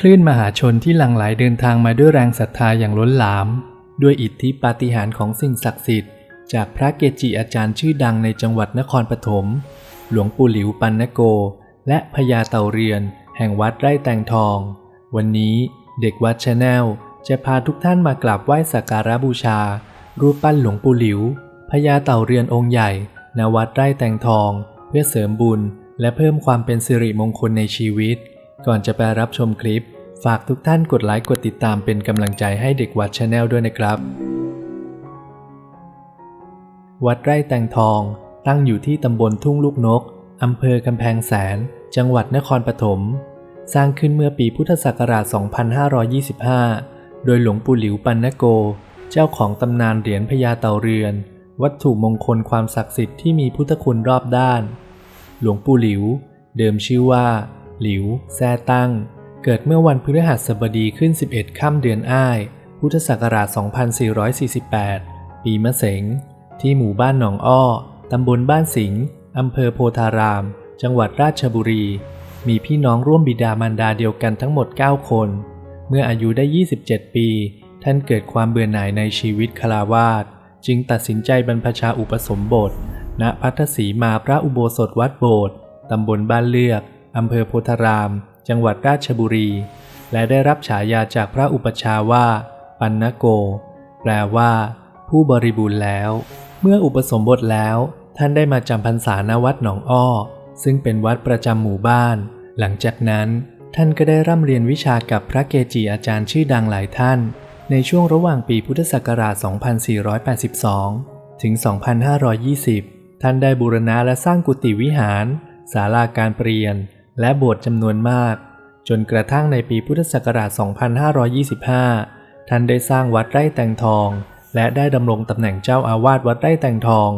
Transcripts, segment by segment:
คลื่นมหาชนที่หลั่งไหลเดินทางมาด้วยแรงศรัทธาอย่างล้นหลาม ด้วยอิทธิปาฏิหาริย์ของสิ่งศักดิ์สิทธิ์จากพระเกจิอาจารย์ชื่อดังในจังหวัดนครปฐม หลวงปู่หลิวปันนโก และพญาเต่าเรือน แห่งวัดไร่แตงทอง วันนี้เด็กวัดชาแนลจะพาทุกท่านมากราบไหว้สักการะบูชา รูปปั้นหลวงปู่หลิวพญาเต่าเรือนองค์ใหญ่ณวัดไร่แตงทอง เพื่อเสริมบุญ และเพิ่มความเป็นสิริมงคลในชีวิต ก่อนจะไปรับชมคลิป ฝากทุกท่านกดไลค์กดติดตามเป็นกำลังใจให้เด็กวัดชาแนลด้วยนะครับ วัดไร่แตงทอง ตั้งอยู่ที่ตำบลทุ่งลูกนกอำเภอกำแพงแสน จังหวัดนครปฐม สร้างขึ้นเมื่อปีพุทธศักราช 2525 โดยหลวงปู่หลิวปันนโก เจ้าของตำนานเหรียญพญาเต่าเรือน วัตถุมงคลความศักดิ์สิทธิ์ที่มีพุทธคุณรอบด้าน หลวงปู่หลิว เดิมชื่อว่า หลิว แซ่ตั้ง เกิดเมื่อวันพฤหัสบดีขึ้น 11 ค่ำเดือนอ้าย พุทธศักราช 2448 ปีมะเสง ที่หมู่บ้านหนองอ้อ ตำบลบ้านสิงห์อำเภอโพธาราม จังหวัดราชบุรี มีพี่น้องร่วมบิดามารดาเดียวกันทั้งหมด 9 คน เมื่ออายุได้ 27 ปี ท่านเกิดความเบื่อหน่ายในชีวิตคาราวาสจึงตัดสินใจบรรพชาอุปสมบท ณ พัทธสีมาพระอุโบสถวัดโบสถ์ตำบลบ้านเลือก อำเภอโพธาราม จังหวัดราชบุรี และได้รับฉายาจากพระอุปชาว่า ปันนโก แปลว่า ผู้บริบูรณ์แล้ว เมื่ออุปสมบทแล้ว ท่านได้มาจำพรรษาณวัดหนองอ้อ ซึ่งเป็นวัดประจำหมู่บ้าน หลังจากนั้นท่านก็ได้ร่ำเรียนวิชากับพระเกจิอาจารย์ชื่อดังหลายท่าน ในช่วงระหว่างปีพุทธศักราช 2482 ถึง 2520 ท่านได้บูรณะและสร้างกุฏิวิหาร ศาลาการเปลี่ยน และโบสถ์จำนวนมาก จนกระทั่งในปีพุทธศักราช 2525 ท่านได้สร้างวัดไร่แตงทอง และได้ดำรงตำแหน่งเจ้าอาวาสวัดไร่แตงทอง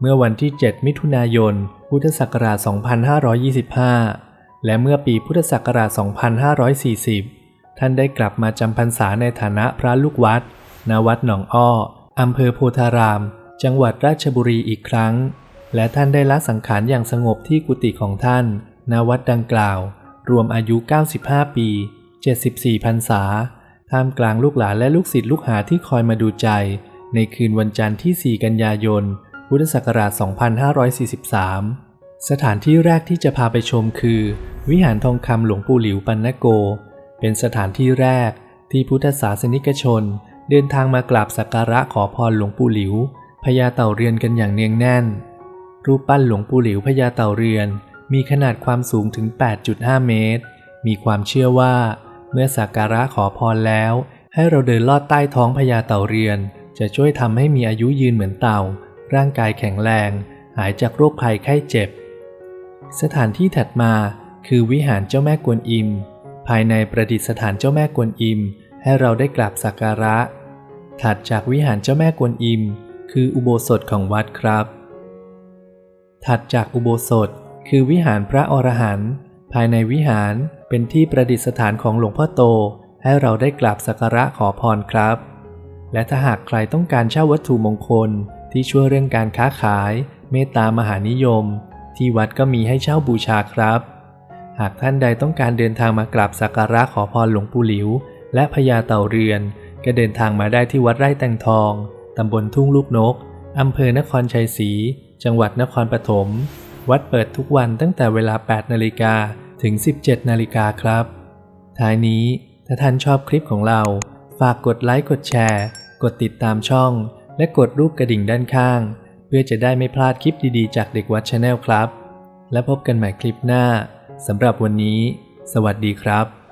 เมื่อวันที่ 7 มิถุนายน พุทธศักราช 2525 และเมื่อปีพุทธศักราช 2540 ท่านได้กลับมาจำพรรษาในฐานะพระลูกวัด ณ วัดหนองอ้ออำเภอโพธาราม จังหวัดราชบุรีอีกครั้ง และท่านได้ละสังขารอย่างสงบที่กุฏิของท่าน ณวัดดังกล่าว รวมอายุ 95 ปี 74พรรษา ท่ามกลางลูกหลานและลูกศิษย์ลูกหาที่คอยมาดูใจ ในคืนวันจันทร์ที่ 4 กันยายน พุทธศักราช 2543 สถานที่แรกที่จะพาไปชมคือ วิหารทองคำหลวงปู่หลิวปันนโก เป็นสถานที่แรกที่พุทธศาสนิกชน เดินทางมากราบสักการะขอพรหลวงปู่หลิวพญาเต่าเรือนกันอย่างเนียงแน่น รูปปั้นหลวงปู่หลิวพญาเต่าเรือน มีขนาดความสูงถึง 8.5 เมตร มีความเชื่อว่า เมื่อสักการะขอพรแล้ว ให้เราเดินลอดใต้ท้องพญาเต่าเรือน จะช่วยทำให้มีอายุยืนเหมือนเต่า ร่างกายแข็งแรง หายจากโรคภัยไข้เจ็บ สถานที่ถัดมาคือวิหารเจ้าแม่กวนอิม ภายในประดิษฐานเจ้าแม่กวนอิม ให้เราได้กราบสักการะ ถัดจากวิหารเจ้าแม่กวนอิม คืออุโบสถของวัดครับ ถัดจากอุโบสถ คือวิหารพระอรหันต์ภายในวิหารเป็นที่ประดิษฐานของหลวงพ่อโต ให้เราได้กราบสักการะขอพรครับ และถ้าหากใครต้องการเช่าวัตถุมงคลที่ช่วยเรื่องการค้าขาย เมตตามหานิยม ที่วัดก็มีให้เช่าบูชาครับ หากท่านใดต้องการเดินทางมากราบสักการะขอพรหลวงปู่หลิว และพญาเต่าเรือน ก็เดินทางมาได้ที่วัดไร่แตงทองตำบลทุ่งลูกนกอำเภอนครชัยศรี จังหวัดนครปฐม วัดเปิดทุกวันตั้งแต่เวลา 8 นาฬิกาถึง 17 นาฬิกาครับ ท้ายนี้ถ้าท่านชอบคลิปของเรา ฝากกดไลค์กดแชร์ กดติดตามช่อง และกดรูปกระดิ่งด้านข้าง เพื่อจะได้ไม่พลาดคลิปดีๆจากเด็กวัดชาแนลครับ และพบกันใหม่คลิปหน้าสำหรับวันนี้ สวัสดีครับ